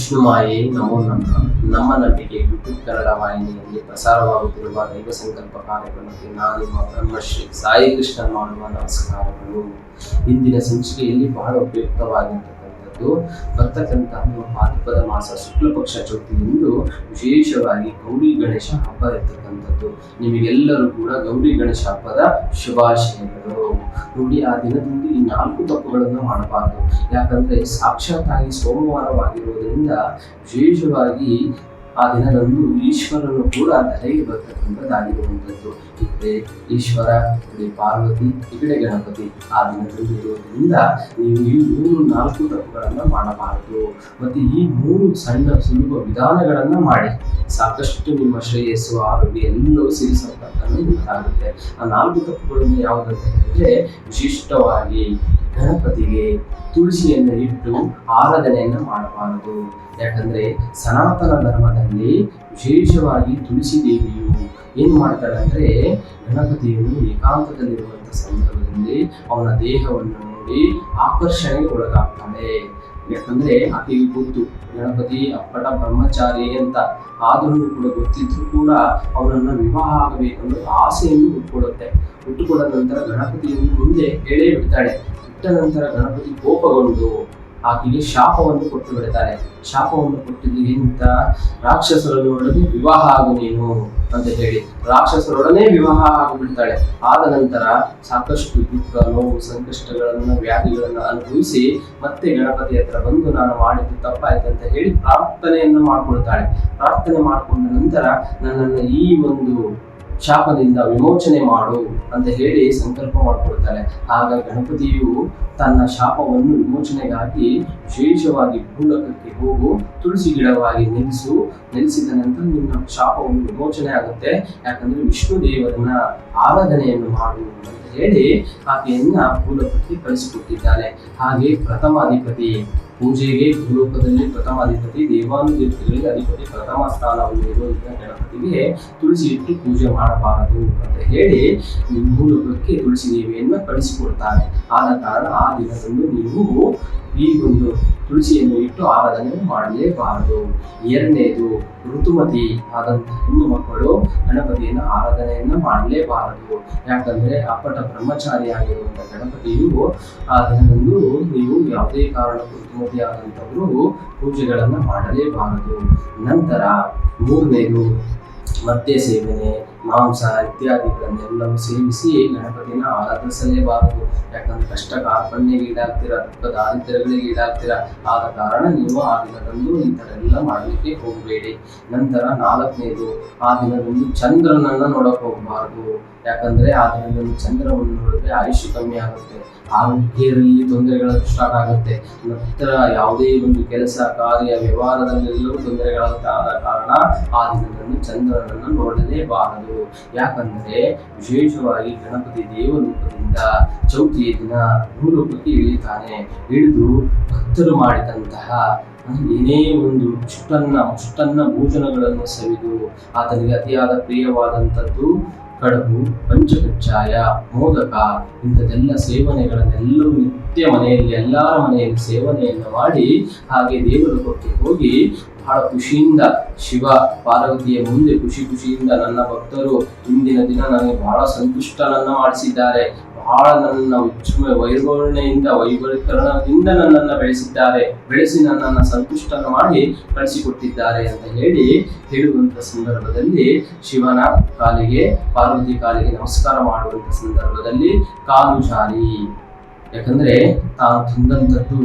ವಿಷ್ಣುಮಾಯೆ ನಮೋ ನಮಃ. ನಮ್ಮ ನಂಬಿಕೆ ಯೂಟ್ಯೂಬ್ ಕನ್ನಡ ವಾಹಿನಿಯಲ್ಲಿ ಪ್ರಸಾರವಾಗುತ್ತಿರುವ ದೈವ ಸಂಕಲ್ಪ ಕಾರ್ಯಕ್ರಮಕ್ಕೆ ನಾನು ನಿಮ್ಮ ಬ್ರಹ್ಮಶ್ರೀ ಸಾಯಿ ಕೃಷ್ಣ ಮಾಡುವ ನಮಸ್ಕಾರಗಳು. ಇಂದಿನ ಸಂಚಿಕೆಯಲ್ಲಿ ಬಹಳ ಉಪಯುಕ್ತವಾಗಿರ್ತಕ್ಕಂಥದ್ದು ಬರ್ತಕ್ಕಂತಹ ನಮ್ಮ ಭಾದ್ರಪದ ಮಾಸ ಶುಕ್ಲ ಪಕ್ಷ ಚೌತಿಯಂದು ವಿಶೇಷವಾಗಿ ಗೌರಿ ಗಣೇಶ ಹಬ್ಬ ಇರ್ತಕ್ಕಂಥದ್ದು. ನಿಮಗೆಲ್ಲರೂ ಕೂಡ ಗೌರಿ ಗಣೇಶ ಹಬ್ಬದ ಶುಭಾಶಯಗಳು. ನೋಡಿ, ಆ ದಿನದಂದು ಈ ನಾಲ್ಕು ತಪ್ಪುಗಳನ್ನು ಮಾಡಬಾರದು. ಯಾಕಂದ್ರೆ ಸಾಕ್ಷಾತ್ತಾಗಿ ಸೋಮವಾರವಾಗಿರುವುದರಿಂದ ವಿಶೇಷವಾಗಿ ಆ ದಿನದಂದು ಈಶ್ವರನು ಕೂಡ ಧರೆಗೆ ಬರ್ತಕ್ಕಂಥದ್ದಾಗಿರುವಂಥದ್ದು ಈ ಈಶ್ವರ ಈ ಪಾರ್ವತಿ ಈ ಕಡೆ ಗಣಪತಿ. ಆ ದಿನದಲ್ಲಿ ಇರುವುದರಿಂದ ನೀವು ಈ ಮೂರು ನಾಲ್ಕು ತಪ್ಪುಗಳನ್ನು ಮಾಡಬಾರದು. ಮತ್ತು ಈ ಮೂರು ಸಣ್ಣ ಸುಲಭ ವಿಧಾನಗಳನ್ನ ಮಾಡಿ. ಸಾಕಷ್ಟು ನಿಮ್ಮ ಶ್ರೇಯಸ್ಸು, ಆರೋಗ್ಯ ಎಲ್ಲವೂ ಸೇರಿಸತಕ್ಕಂಥ ಗೊತ್ತಾಗುತ್ತೆ. ಆ ನಾಲ್ಕು ತಪ್ಪುಗಳನ್ನು ಯಾವುದಂತ ಹೇಳಿದ್ರೆ ವಿಶಿಷ್ಟವಾಗಿ ಗಣಪತಿಗೆ ತುಳಸಿಯನ್ನು ಇಟ್ಟು ಆರಾಧನೆಯನ್ನು ಮಾಡಬಾರದು. ಯಾಕಂದ್ರೆ ಸನಾತನ ಧರ್ಮದಲ್ಲಿ ವಿಶೇಷವಾಗಿ ತುಳಸಿ ದೇವಿಯು ಏನು ಮಾಡ್ತಾಳೆ ಅಂದ್ರೆ ಗಣಪತಿಯನ್ನು ಏಕಾಂತದಲ್ಲಿರುವಂತಹ ಸಂದರ್ಭದಲ್ಲಿ ಅವನ ದೇಹವನ್ನು ನೋಡಿ ಆಕರ್ಷಣೆಗೆ ಒಳಗಾಗ್ತಾಳೆ. ಯಾಕಂದ್ರೆ ಆಕೆಗೆ ಗೊತ್ತು, ಗಣಪತಿ ಅಪ್ಪಟ ಬ್ರಹ್ಮಚಾರಿ ಅಂತ ಆದರೂ ಕೂಡ ಗೊತ್ತಿದ್ರು ಕೂಡ ಅವನನ್ನ ವಿವಾಹ ಆಗಬೇಕೆಂದು ಆಸೆಯನ್ನು ಹುಟ್ಟುಕೊಡುತ್ತೆ ಹುಟ್ಟುಕೊಡ ನಂತರ ಗಣಪತಿಯನ್ನು ಮುಂದೆ ಹೇಳೇ ಬಿಡ್ತಾಳೆ ಬಿಟ್ಟ ನಂತರ ಗಣಪತಿ ಕೋಪಗೊಂಡು ಆಕೆಗೆ ಶಾಪವನ್ನು ಕೊಟ್ಟು ಬಿಡ್ತಾರೆ ಶಾಪವನ್ನು ರಾಕ್ಷಸರನ್ನು ಒಡನೆ ವಿವಾಹ ಆಗು ನೀನು ಅಂತ ಹೇಳಿ ರಾಕ್ಷಸರೊಡನೆ ವಿವಾಹ ಆಗಿಬಿಡ್ತಾಳೆ. ಆದ ನಂತರ ಸಾಕಷ್ಟು ದುಃಖ, ನೋವು, ಸಂಕಷ್ಟಗಳನ್ನು, ವ್ಯಾಧಿಗಳನ್ನು ಅನುಭವಿಸಿ ಮತ್ತೆ ಗಣಪತಿ ಹತ್ರ ಬಂದು ನಾನು ಮಾಡಿದ್ದು ತಪ್ಪಾಯ್ತು ಅಂತ ಹೇಳಿ ಪ್ರಾರ್ಥನೆಯನ್ನು ಮಾಡ್ಕೊಳ್ತಾಳೆ. ಪ್ರಾರ್ಥನೆ ಮಾಡಿಕೊಂಡ ನಂತರ ನನ್ನನ್ನು ಈ ಒಂದು ಶಾಪದಿಂದ ವಿಮೋಚನೆ ಮಾಡು ಅಂತ ಹೇಳಿ ಸಂಕಲ್ಪ ಮಾಡಿಕೊಳ್ತಾನೆ ಆಗ ಗಣಪತಿಯು ತನ್ನ ಶಾಪವನ್ನು ವಿಮೋಚನೆಗಾಗಿ ವಿಶೇಷವಾಗಿ ಭೂಲೋಕಕ್ಕೆ ಹೋಗು, ತುಳಸಿ ಗಿಡವಾಗಿ ನಿಲ್ಲಿಸು ನಿಲ್ಲಿಸಿದ ನಂತರ ನಿನ್ನ ಶಾಪವನ್ನು ವಿಮೋಚನೆ ಆಗುತ್ತೆ. ಯಾಕಂದ್ರೆ ವಿಷ್ಣು ದೇವರನ್ನ ಆರಾಧನೆಯನ್ನು ಮಾಡು ಹೇಳಿ ಆಕೆಯನ್ನ ಭೂಲೋಕಕ್ಕೆ ಕಳಿಸಿಕೊಟ್ಟಿದ್ದಾನೆ ಹಾಗೆ ಪ್ರಥಮ ಅಧಿಪತಿ ಪೂಜೆಗೆ ಭೂಲೋಕದಲ್ಲಿ ಪ್ರಥಮ ಅಧಿಪತಿ, ದೇವಾನುದೇವತೆಗಳಿಗೆ ಅಧಿಪತಿ, ಪ್ರಥಮ ಸ್ಥಾನವನ್ನು ಇರುವಂತಹ ಗಣಪತಿಗೆ ತುಳಸಿ ಇಟ್ಟು ಪೂಜೆ ಮಾಡಬಾರದು ಅಂತ ಹೇಳಿ ಭೂಲೋಕಕ್ಕೆ ತುಳಸಿ ದೇವಿಯನ್ನು ಕಳಿಸಿಕೊಡ್ತಾರೆ ಆದ ಕಾರಣ ಆ ದಿನದಂದು ನೀವು ಈ ಒಂದು ತುಳಸಿಯನ್ನು ಇಟ್ಟು ಆರಾಧನೆ ಮಾಡಲೇಬಾರದು. ಎರಡನೇದು, ಋತುಮತಿ ಆದಂತಹ ಹೆಣ್ಣು ಮಕ್ಕಳು ಗಣಪತಿಯನ್ನು ಆರಾಧನೆಯನ್ನು ಮಾಡಲೇಬಾರದು. ಯಾಕಂದ್ರೆ ಅಪ್ಪಟ ಬ್ರಹ್ಮಚಾರಿ ಆಗಿರುವಂತಹ ಗಣಪತಿಯು ಅದನ್ನು ನೀವು ಯಾವುದೇ ಕಾರಣಕ್ಕೂ ಋತುಮತಿ ಆದಂಥವರು ಪೂಜೆಗಳನ್ನು ಮಾಡಲೇಬಾರದು. ನಂತರ ಮೂರನೇದು ಮದ್ಯ ಸೇವನೆ. ಮಾಂಸ ಇತ್ಯಾದಿಗಳನ್ನೆಲ್ಲವೂ ಸೇವಿಸಿ ಗಣಪತಿನ ಆರಾಧಿಸಲೇಬಾರದು ಯಾಕಂದ್ರೆ ಕಷ್ಟ ಕಾರ್ಪಣ್ಯಗೆ ಈಡಾಗ್ತೀರಾ, ದುಃಖ ದಾರಿದ್ರ್ಯಗಳಿಗೆ ಈಡಾಗ್ತೀರಾ, ಆದ ಕಾರಣ ನೀವು ಆ ದಿನದಂದು ಈ ಮಾಡಲಿಕ್ಕೆ ಹೋಗಬೇಡಿ. ನಂತರ ನಾಲ್ಕನೇದು, ಆ ದಿನದಂದು ಚಂದ್ರನನ್ನ ನೋಡಕ್ ಹೋಗಬಾರದು. ಯಾಕಂದ್ರೆ ಆ ದಿನದಂದು ಚಂದ್ರವನ್ನು ನೋಡಿದ್ರೆ ಆಯುಷ್ಯ ಕಮ್ಮಿ ಆಗುತ್ತೆ. ಆರೋಗ್ಯದಲ್ಲಿ ತೊಂದರೆಗಳು ಸ್ಟಾರ್ಟ್ ಆಗುತ್ತೆ. ನಂತರ ಯಾವುದೇ ಒಂದು ಕೆಲಸ, ಕಾರ್ಯ, ವ್ಯವಹಾರದಲ್ಲೆಲ್ಲವೂ ತೊಂದರೆಗಳಾಗುತ್ತೆ. ಆದ ಕಾರಣ ಆ ದಿನದಂದು ಚಂದ್ರನನ್ನು ನೋಡಲೇಬಾರದು. ಯಾಕಂದ್ರೆ ವಿಶೇಷವಾಗಿ ಗಣಪತಿ ದೇವರೂಪದಿಂದ ಚೌತಿಯ ದಿನ ಭೂರೂಪಕ್ಕೆ ಇಳಿತಾನೆ ಇಳಿದು ಭಕ್ತರು ಮಾಡಿದಂತಹ ಏನೇ ಒಂದು ಮುಷ್ಟನ್ನ ಮುಷ್ಟನ್ನ ಭೋಜನಗಳನ್ನು ಸವಿದು, ಆತನಿಗೆ ಅತಿಯಾದ ಪ್ರಿಯವಾದಂಥದ್ದು ಕಡುಬು ಪಂಚಕಚ್ಚಾಯ ಮೋದಕ ಇಂಥದೆಲ್ಲ ಸೇವನೆಗಳನ್ನೆಲ್ಲರೂ ನಿತ್ಯ ಮನೆಯಲ್ಲಿ, ಎಲ್ಲರ ಮನೆಯಲ್ಲಿ ಸೇವನೆಯನ್ನು ಮಾಡಿ ಹಾಗೆ ದೇವಲೋಕಕ್ಕೆ ಹೋಗಿ ಬಹಳ ಖುಷಿಯಿಂದ ಶಿವ ಪಾರ್ವತಿಯ ಮುಂದೆ ಖುಷಿ ಖುಷಿಯಿಂದ ನನ್ನ ಭಕ್ತರು ಇಂದಿನ ದಿನ ನನಗೆ ಬಹಳ ಸಂತುಷ್ಟನನ್ನ ಮಾಡಿಸಿದ್ದಾರೆ. ಬಹಳ ನನ್ನ ಉಜ್ಜುವ ವೈಭವಣೆಯಿಂದ ವೈಭವೀಕರಣದಿಂದ ನನ್ನನ್ನು ಬೆಳೆಸಿದ್ದಾರೆ, ಬೆಳೆಸಿ ನನ್ನನ್ನು ಸಂತುಷ್ಟನ ಮಾಡಿ ಕಳಿಸಿಕೊಟ್ಟಿದ್ದಾರೆ ಅಂತ ಹೇಳಿ ಹೇಳುವಂತ ಸಂದರ್ಭದಲ್ಲಿ ಶಿವನ ಕಾಲಿಗೆ, ಪಾರ್ವತಿ ಕಾಲಿಗೆ ನಮಸ್ಕಾರ ಮಾಡುವಂತ ಸಂದರ್ಭದಲ್ಲಿ ಕಾಲು ಜಾರಿ. ಯಾಕಂದ್ರೆ ತಾನು ತಿಂದಂಥದ್ದು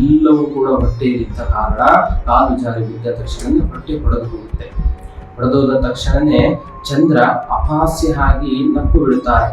ಎಲ್ಲವೂ ಕೂಡ ಹೊಟ್ಟೆಯಲ್ಲಿದ್ದ ಕಾರಣ ಕಾಲು ಜಾರಿ ಬಿದ್ದ ತಕ್ಷಣ ಹೊಟ್ಟೆ ಹೊಡೆದು ಹೋಗುತ್ತೆ. ಹೊಡೆದೋದ ತಕ್ಷಣನೇ ಚಂದ್ರ ಅಪಹಾಸ್ಯ ಆಗಿ ನಕ್ಕು ಬಿಡುತ್ತಾರೆ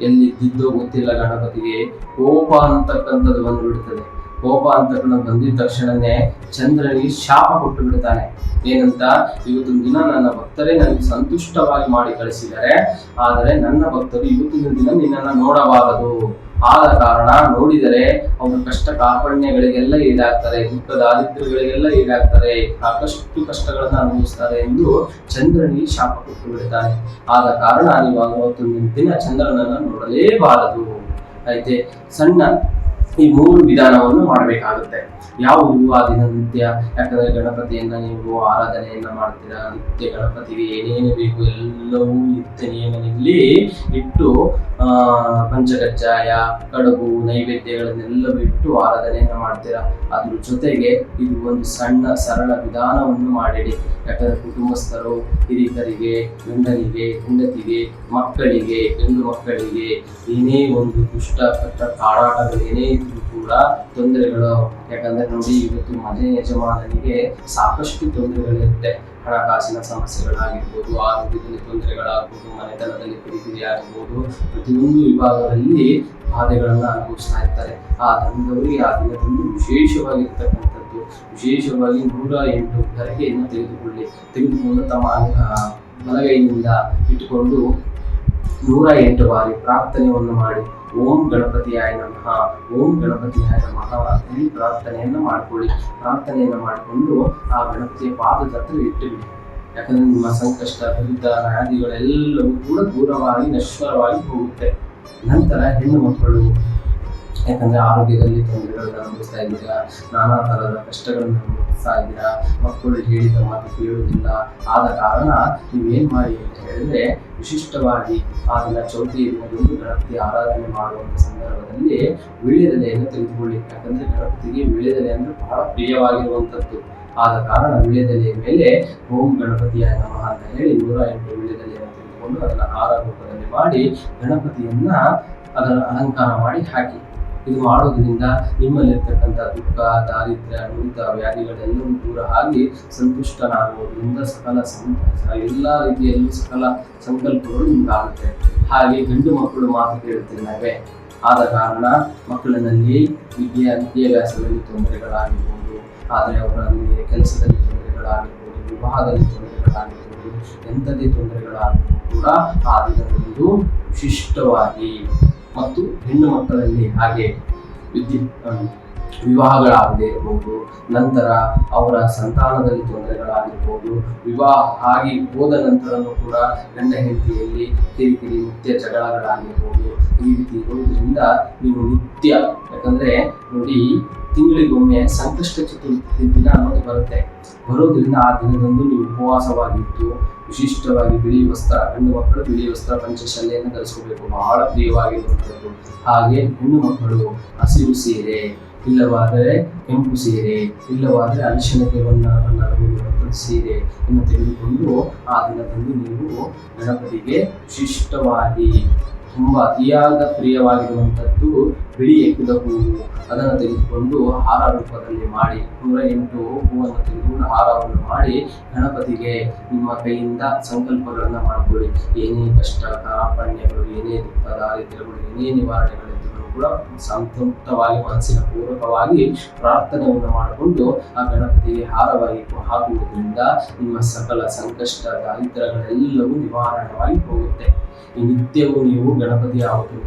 ಎಲ್ಲಿದ್ದಿದ್ದೋ ಗೊತ್ತಿಲ್ಲ ಗಣಪತಿಗೆ. ಕೋಪ ಅಂತಕ್ಕಂಥದ್ದು ಬಿಡುತ್ತದೆ ಕೋಪ ಅಂತಕ್ಕಂಥ ಬಂದಿದ ತಕ್ಷಣನೇ ಚಂದ್ರನಿಗೆ ಶಾಪ ಕೊಟ್ಟು ಬಿಡ್ತಾನೆ. ಏನಂತ? ಇವತ್ತಿನ ದಿನ ನನ್ನ ಭಕ್ತರೇ ನನಗೆ ಸಂತುಷ್ಟವಾಗಿ ಮಾಡಿ ಕಳಿಸಿದ್ದಾರೆ. ಆದರೆ ನನ್ನ ಭಕ್ತರು ಇವತ್ತಿನ ದಿನ ನಿನ್ನನ್ನು ನೋಡಬಾರದು. ಆದ ಕಾರಣ ನೋಡಿದರೆ ಅವರು ಕಷ್ಟ ಕಾರ್ಪಣ್ಯಗಳಿಗೆಲ್ಲ ಈಡಾಗ್ತಾರೆ ದುಃಖ ದಾರಿದ್ರ್ಯಗಳಿಗೆಲ್ಲ ಈಡಾಗ್ತಾರೆ ಸಾಕಷ್ಟು ಕಷ್ಟಗಳನ್ನ ಅನುಭವಿಸ್ತಾರೆ ಎಂದು ಚಂದ್ರನಿಗೆ ಶಾಪ ಕೊಟ್ಟು ಬಿಡ್ತಾನೆ ಆದ ಕಾರಣ ನೀವು ದಿನ ಚಂದ್ರನನ್ನ ನೋಡಲೇಬಾರದು. ಐತೆ ಸಣ್ಣ ಈ ಮೂರು ವಿಧಾನವನ್ನು ಮಾಡಬೇಕಾಗುತ್ತೆ. ಯಾವುದು ಆ ದಿನ ನಿತ್ಯ, ಯಾಕಂದ್ರೆ ಗಣಪತಿಯನ್ನ ನೀವು ಆರಾಧನೆಯನ್ನ ಮಾಡ್ತೀರಾ, ನಿತ್ಯ ಗಣಪತಿಗೆ ಏನೇನು ಬೇಕು ಎಲ್ಲವೂ ನಿತ್ಯ ನಿಯಮದಲ್ಲಿ ಇಟ್ಟು, ಆ ಪಂಚಕಜ್ಜಾಯ ಕಡುಬು, ನೈವೇದ್ಯಗಳನ್ನೆಲ್ಲ ಬಿಟ್ಟು ಆರಾಧನೆಯನ್ನ ಮಾಡ್ತೀರಾ. ಅದ್ರ ಜೊತೆಗೆ ಇದು ಒಂದು ಸಣ್ಣ, ಸರಳ ವಿಧಾನವನ್ನು ಮಾಡಿಡಿ. ಯಾಕಂದ್ರೆ ಕುಟುಂಬಸ್ಥರು, ಹಿರಿಯರಿಗೆ, ಗಂಡನಿಗೆ, ಹೆಂಡತಿಗೆ, ಮಕ್ಕಳಿಗೆ ಗಂಡು ಮಕ್ಕಳಿಗೆ ಏನೇ ಒಂದು ದುಷ್ಟ, ಕಟ್ಟ ಕಾಡಾಟಗಳು ಏನೇ ಕೂಡ ತೊಂದರೆಗಳು. ಯಾಕಂದ್ರೆ ನೋಡಿ, ಇವತ್ತು ಮನೆ ಯಜಮಾನನಿಗೆ ಸಾಕಷ್ಟು ತೊಂದರೆಗಳಿರುತ್ತೆ. ಹಣಕಾಸಿನ ಸಮಸ್ಯೆಗಳಾಗಿರ್ಬೋದು, ಆರೋಗ್ಯದಲ್ಲಿ ತೊಂದರೆಗಳಾಗ್ಬೋದು, ಮನೆತನದಲ್ಲಿ ಕಿರಿಕಿರಿ ಆಗ್ಬೋದು ಪ್ರತಿಯೊಂದು ವಿಭಾಗದಲ್ಲಿ ಬಾಧೆಗಳನ್ನ ಅನುಭವಿಸ್ತಾ ಇರ್ತಾರೆ. ಆ ತಂದವರಿಗೆ ಆ ದಿನದಂದು ವಿಶೇಷವಾಗಿರ್ತಕ್ಕಂಥದ್ದು. ವಿಶೇಷವಾಗಿ ನೂರ ಎಂಟು ಗರಿಕೆಯನ್ನು ತೆಗೆದುಕೊಳ್ಳಿ. ತೆಗೆದುಕೊಂಡು ತಮ್ಮ ಬಲಗೈನಿಂದ ಇಟ್ಟುಕೊಂಡು ನೂರ ಎಂಟು ಬಾರಿ ಪ್ರಾರ್ಥನೆಯನ್ನು ಮಾಡಿ. ಓಂ ಗಣಪತಿಯಾಯ ನಮಃ. ಓಂ ಗಣಪತಿಯಾಯ ನಮಃ. ಹೇಳಿ ಪ್ರಾರ್ಥನೆಯನ್ನು ಮಾಡಿಕೊಳ್ಳಿ. ಪ್ರಾರ್ಥನೆಯನ್ನು ಮಾಡಿಕೊಂಡು ಆ ಗಣಪತಿಯ ಪಾದದ ಹತ್ರ ಇಟ್ಟುಬಿಡಿ ಯಾಕಂದ್ರೆ ನಿಮ್ಮ ಸಂಕಷ್ಟ ವಿರುದ್ಧ ವ್ಯಾಧಿಗಳೆಲ್ಲವೂ ಕೂಡ ದೂರವಾಗಿ, ನಶ್ವರವಾಗಿ ಹೋಗುತ್ತೆ. ನಂತರ ಹೆಣ್ಣು ಮಕ್ಕಳು ಯಾಕಂದ್ರೆ ಆರೋಗ್ಯದಲ್ಲಿ ತೊಂದರೆಗಳನ್ನು ಅನುಭವಿಸ್ತಾ ಇದ್ದೀರಾ? ನಾನಾ ತರಹದ ಕಷ್ಟಗಳನ್ನು ಅನುಭವಿಸ್ತಾ ಇದ್ದೀರಾ? ಮಕ್ಕಳು ಹೇಳಿದ ಮಾತು ಕೇಳುವುದಿಲ್ಲ. ಆದ ಕಾರಣ ನೀವೇನ್ ಮಾಡಿ ಅಂತ ಹೇಳಿದ್ರೆ ವಿಶಿಷ್ಟವಾಗಿ ಆ ದಿನ ಚೌತಿ ದಿನದಂದು ಗಣಪತಿ ಆರಾಧನೆ ಮಾಡುವಂತ ಸಂದರ್ಭದಲ್ಲಿ ವೀಳ್ಯದೆಲೆಯನ್ನು ತೆಗೆದುಕೊಳ್ಳಿ ಯಾಕಂದ್ರೆ ಗಣಪತಿಗೆ ವೀಳ್ಯದೆಲೆ ಅಂದ್ರೆ ಬಹಳ ಪ್ರಿಯವಾಗಿರುವಂತದ್ದು. ಆದ ಕಾರಣ ವೀಳ್ಯದೆಲೆಯ ಮೇಲೆ ಓಂ ಗಣಪತಿಯ ನಮಃ ಅಂತ ಹೇಳಿ ನೂರ ಎಂಟು ವಿಳ್ಯದೆಲೆಯನ್ನು ತೆಗೆದುಕೊಂಡು ಅದನ್ನ ಆರ ರೂಪದಲ್ಲಿ ಮಾಡಿ ಗಣಪತಿಯನ್ನ ಅದನ್ನು ಅಲಂಕಾರ ಮಾಡಿ ಹಾಕಿ. ಇದು ಮಾಡೋದ್ರಿಂದ ನಿಮ್ಮಲ್ಲಿರ್ತಕ್ಕಂಥ ದುಃಖ, ದಾರಿದ್ರ್ಯ ನುರಿತ ವ್ಯಾಧಿಗಳೆಲ್ಲವೂ ದೂರ ಆಗಿ ಸಂತುಷ್ಟನಾಗುವುದರಿಂದ ಸಕಲ ಎಲ್ಲ ರೀತಿಯಲ್ಲೂ ಸಕಲ ಸಂಕಲ್ಪಗಳು ನಿಮ್ಗಾಗುತ್ತೆ ಹಾಗೆ ಗಂಡು ಮಕ್ಕಳು ಮಾತು ಕೇಳುತ್ತಿಲ್ಲವೇ ಆದ ಕಾರಣ ಮಕ್ಕಳಿನಲ್ಲಿ ವಿದ್ಯಾ, ವಿದ್ಯಾಭ್ಯಾಸದಲ್ಲಿ ತೊಂದರೆಗಳಾಗಿರ್ಬೋದು. ಆದರೆ ಅವರಲ್ಲಿ ಕೆಲಸದಲ್ಲಿ ತೊಂದರೆಗಳಾಗಿರ್ಬೋದು, ವಿವಾಹದಲ್ಲಿ ತೊಂದರೆಗಳಾಗಿರ್ಬೋದು ಎಂಥದೇ ತೊಂದರೆಗಳಾಗಿರ್ಬೋದು ಕೂಡ ಆ ದಿನದಂದು ವಿಶಿಷ್ಟವಾಗಿ ಮತ್ತು ಹೆಣ್ಣು ಮಕ್ಕಳಲ್ಲಿ ಹಾಗೆ ವಿದ್ಯುತ್ ವಿವಾಹಗಳಾಗದೇ ಇರಬಹುದು ನಂತರ ಅವರ ಸಂತಾನದಲ್ಲಿ ತೊಂದರೆಗಳಾಗಿರ್ಬೋದು, ವಿವಾಹ ಆಗಿ ಹೋದ ನಂತರನೂ ಕೂಡ ಗಂಡ ಹೆಂಡತಿಯಲ್ಲಿ ಕಿರಿಕಿರಿ, ನಿತ್ಯ ಜಗಳಗಳಾಗಿರ್ಬೋದು, ಈ ರೀತಿ ಇರುವುದರಿಂದ ನೀವು ನಿತ್ಯ ಯಾಕಂದ್ರೆ ನೋಡಿ, ತಿಂಗಳಿಗೊಮ್ಮೆ ಸಂಕಷ್ಟ ಚತುರ್ಥಿ ದಿನ ಅನ್ನೋದು ಬರುತ್ತೆ. ಬರೋದ್ರಿಂದ ಆ ದಿನದಂದು ನೀವು ಉಪವಾಸವಾಗಿದ್ದು, ವಿಶಿಷ್ಟವಾಗಿ ಬಿಳಿ ವಸ್ತ್ರ ಹೆಣ್ಣು ಮಕ್ಕಳು ಬಿಳಿ ವಸ್ತ್ರ ಪಂಚಶಲ್ಯನ್ನು ಧರಿಸ್ಕೋಬೇಕು. ಬಹಳ ಪ್ರಿಯವಾಗಿರುವಂಥದ್ದು. ಹಾಗೆ ಹೆಣ್ಣು ಮಕ್ಕಳು ಹಸಿರು ಸೀರೆ, ಇಲ್ಲವಾದರೆ ಕೆಂಪು ಸೀರೆ, ಇಲ್ಲವಾದರೆ ಅರಿಶಿನ ದೇವನ್ನ ಸೀರೆ ಇನ್ನು ತೆಗೆದುಕೊಂಡು ಆ ದಿನದಂದು ನೀವು ಗಣಪತಿಗೆ ವಿಶಿಷ್ಟವಾಗಿ ತುಂಬಾ ಅತಿಯಾದ ಪ್ರಿಯವಾಗಿರುವಂಥದ್ದು ಬಿಳಿ ಎಕ್ಕಿದ ಹೂವು ಅದನ್ನು ತೆಗೆದುಕೊಂಡು ಹಾರ ರೂಪದಲ್ಲಿ ಮಾಡಿ, ನೂರ ಎಂಟು ಹೂವನ್ನು ತೆಗೆದುಕೊಂಡು ಹಾರವನ್ನು ಮಾಡಿ ಗಣಪತಿಗೆ ನಿಮ್ಮ ಕೈಯಿಂದ ಸಂಕಲ್ಪಗಳನ್ನು ಮಾಡಿಕೊಳ್ಳಿ. ಏನೇ ಕಷ್ಟ ಕಾಪಣ್ಯಗಳು ಏನೇ ದುಃಖ, ದಾರಿದ್ರ್ಯಗಳು, ಏನೇ ನಿವಾರಣೆಗಳಿದ್ದರೂ ಕೂಡ ಸಂತೃಪ್ತವಾಗಿ, ಮನಸ್ಸಿನ ಪೂರ್ವಕವಾಗಿ ಪ್ರಾರ್ಥನೆಯನ್ನು ಮಾಡಿಕೊಂಡು ಆ ಗಣಪತಿಗೆ ಹಾರವಾಗಿ ಹಾಕುವುದರಿಂದ ನಿಮ್ಮ ಸಕಲ ಸಂಕಷ್ಟ, ದಾರಿದ್ರ್ಯಗಳೆಲ್ಲವೂ ನಿವಾರಣವಾಗಿ ಹೋಗುತ್ತೆ. ಈ ನಿತ್ಯವೂ ನೀವು ಗಣಪತಿ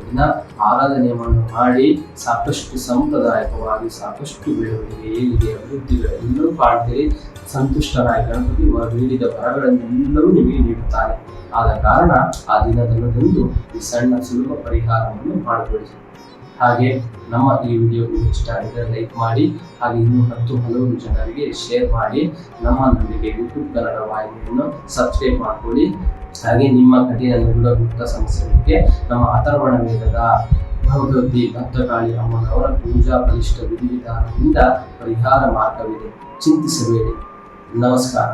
ದಿನ ಆರಾಧನೆಯನ್ನು ಮಾಡಿ ಸಾಕಷ್ಟು ಸಾಂಪ್ರದಾಯಿಕವಾಗಿ, ಸಾಕಷ್ಟು ಬೆಳವಣಿಗೆ, ಏಳಿಗೆ ಅಭಿವೃದ್ಧಿಗಳೆಲ್ಲರೂ ಕಾಣ್ತೀರಿ. ಸಂತುಷ್ಟರಾಗಿ ಗಣಪತಿ ನೀಡಿದ ವರಗಳನ್ನೆಲ್ಲರೂ ನಿಮಗೆ ನೀಡುತ್ತಾನೆ ಆದ ಕಾರಣ ಆ ದಿನದಂದು ಈ ಸಣ್ಣ ಸುಲಭ ಪರಿಹಾರವನ್ನು ಮಾಡಿಕೊಳ್ಳಿ ಹಾಗೆ ನಮ್ಮ ಈ ವಿಡಿಯೋ ಇಷ್ಟ ಆಗಿದ್ರೆ ಲೈಕ್ ಮಾಡಿ, ಹಾಗೆ ಇನ್ನೂ ಹತ್ತು ಹಲವು ಜನರಿಗೆ ಶೇರ್ ಮಾಡಿ, ನಮ್ಮ ನಂಬಿಕೆ ಯೂಟ್ಯೂಬ್ ಕನ್ನಡ ವಾಹಿನಿಯನ್ನು ಸಬ್ಸ್ಕ್ರೈಬ್ ಮಾಡಿಕೊಳ್ಳಿ. ಹಾಗೆ ನಿಮ್ಮ ಕಠಿಣ ಮೂಲಭೂತ ಸಮಸ್ಯೆಗಳಿಗೆ ನಮ್ಮ ಅಥರ್ವಣ ವೇದದ ಭಗವದ್ದಿ ಭಕ್ತಕಾಳಿ ಅಮ್ಮನವರ ಪೂಜಾ ಬಲಿಷ್ಠ ವಿಧಿವಿಧಾನದಿಂದ ಪರಿಹಾರ ಮಾರ್ಗವಿದೆ. ಚಿಂತಿಸಬೇಡಿ. ನಮಸ್ಕಾರ.